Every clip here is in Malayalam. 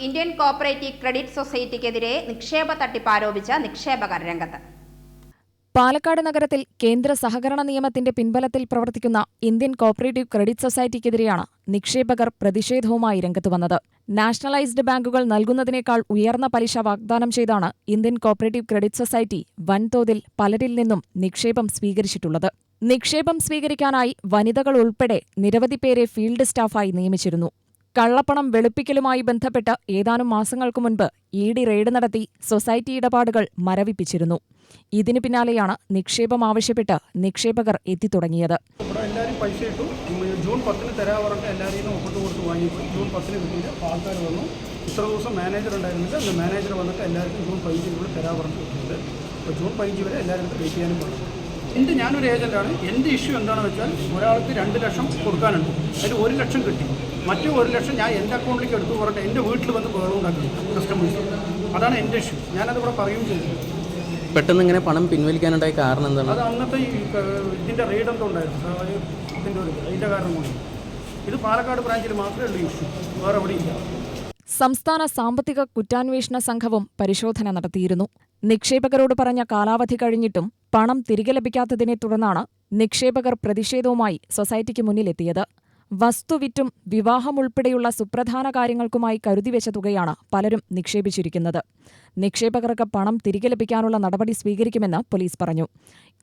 ഇന്ത്യൻ കോപ്പറേറ്റീവ് ക്രെഡിറ്റ് സൊസൈറ്റിക്കെതിരെ നിക്ഷേപ തട്ടിപ്പ് ആരോപിച്ച നിക്ഷേപകർ രംഗത്ത്. പാലക്കാട് നഗരത്തിൽ കേന്ദ്ര സഹകരണ നിയമത്തിന്റെ പിൻബലത്തിൽ പ്രവർത്തിക്കുന്ന ഇന്ത്യൻ കോപ്പറേറ്റീവ് ക്രെഡിറ്റ് സൊസൈറ്റിക്കെതിരെയാണ് നിക്ഷേപകർ പ്രതിഷേധവുമായി രംഗത്ത് വന്നത്. നാഷണലൈസ്ഡ് ബാങ്കുകൾ നൽകുന്നതിനേക്കാൾ ഉയർന്ന പലിശ വാഗ്ദാനം ചെയ്താണ് ഇന്ത്യൻ കോപ്പറേറ്റീവ് ക്രെഡിറ്റ് സൊസൈറ്റി വൻതോതിൽ പലരിൽ നിന്നും നിക്ഷേപം സ്വീകരിച്ചിട്ടുള്ളത്. നിക്ഷേപം സ്വീകരിക്കാനായി വനിതകൾ ഉൾപ്പെടെ നിരവധി പേരെ ഫീൽഡ് സ്റ്റാഫായി നിയമിച്ചിരുന്നു. കള്ളപ്പണം വെളുപ്പിക്കലുമായി ബന്ധപ്പെട്ട് ഏതാനും മാസങ്ങൾക്കു മുൻപ് ഇ ഡി റെയ്ഡ് നടത്തി സൊസൈറ്റി ഇടപാടുകൾ മരവിപ്പിച്ചിരുന്നു. ഇതിനു പിന്നാലെയാണ് നിക്ഷേപം ആവശ്യപ്പെട്ട് നിക്ഷേപകർ എത്തിത്തുടങ്ങിയത് എല്ലാവരും പൈസ ഇട്ടു. ജൂൺ പത്തിന് തരാൻ പറഞ്ഞിട്ട് എല്ലാവരെയും ഒപ്പിട്ട് കൊടുത്ത് വാങ്ങിപ്പോയി. ജൂൺ പത്തിന് കിട്ടിയില്ല ആൾക്കാർ വന്നു. ഇത്ര ദിവസം മാനേജർ ഉണ്ടായിരുന്നില്ല. അന്ന് മാനേജർ വന്നിട്ട് എല്ലാവർക്കും ജൂൺ പതിനഞ്ചിനുള്ളിൽ തരാൻ പറഞ്ഞിട്ട് അപ്പോൾ ജൂൺ പതിനഞ്ച് വരെ എല്ലാവരും വെയിറ്റ് ചെയ്യാനും പറഞ്ഞു. എന്റെ ഞാനൊരു ഏജന്റാണ് എന്റെ ഇഷ്യൂ എന്താണെന്ന് വെച്ചാൽ ഒരാൾക്ക് രണ്ട് ലക്ഷം കൊടുക്കാനുണ്ട്. അതിൽ ഒരു ലക്ഷം കിട്ടി. മറ്റു ഒരു ലക്ഷം ഞാൻ എന്റെ അക്കൗണ്ടിലേക്ക് എടുത്തു പറഞ്ഞിട്ട് എന്റെ വീട്ടിൽ വന്ന് ബഹളം ഉണ്ടാക്കുന്നു കസ്റ്റമേഴ്സ് അതാണ് എന്റെ ഇഷ്യൂ ഞാനത് ഇവിടെ പറയുകയും ചെയ്തു. പെട്ടെന്ന് ഇങ്ങനെ പണം പിൻവലിക്കാനുണ്ടായ കാരണം എന്താണ്? അത് അന്നത്തെ ഈ ഇതിന്റെ റെയ്ഡ് എന്തോ ഉണ്ടായിരുന്നു. ഇതിന്റെ ഒരു അതിന്റെ കാരണം കൊണ്ട് ഇത് പാലക്കാട് ബ്രാഞ്ചിൽ മാത്രമേ ഉള്ളൂ ഇഷ്യൂ വേറെ ഇല്ല. സംസ്ഥാന സാമ്പത്തിക കുറ്റാന്വേഷണ സംഘവും പരിശോധന നടത്തിയിരുന്നു. നിക്ഷേപകരോട് പറഞ്ഞ കാലാവധി കഴിഞ്ഞിട്ടും പണം തിരികെ ലഭിക്കാത്തതിനെ തുടർന്നാണ് നിക്ഷേപകർ പ്രതിഷേധവുമായി സൊസൈറ്റിക്ക് മുന്നിലെത്തിയത്. വസ്തുവിറ്റും വിവാഹമുൾപ്പെടെയുള്ള സുപ്രധാന കാര്യങ്ങൾക്കുമായി കരുതിവെച്ച തുകയാണ് പലരും നിക്ഷേപിച്ചിരിക്കുന്നത്. നിക്ഷേപകർക്ക് പണം തിരികെ ലഭിക്കാനുള്ള നടപടി സ്വീകരിക്കുമെന്ന് പോലീസ് പറഞ്ഞു.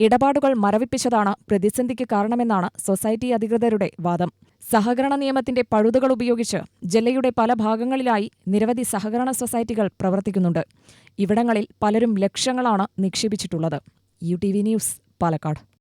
ഇടപാടുകൾ മരവിപ്പിച്ചതാണ് പ്രതിസന്ധിക്ക് കാരണമെന്നാണ് സൊസൈറ്റി അധികൃതരുടെ വാദം. സഹകരണ നിയമത്തിന്റെ പഴുതുകൾ ഉപയോഗിച്ച് ജില്ലയുടെ പല ഭാഗങ്ങളിലായി നിരവധി സഹകരണ സൊസൈറ്റികൾ പ്രവർത്തിക്കുന്നുണ്ട്. ഇവിടങ്ങളിൽ പലരും ലക്ഷങ്ങളാണ് നിക്ഷേപിച്ചിട്ടുള്ളത്. U T V News Palakkad.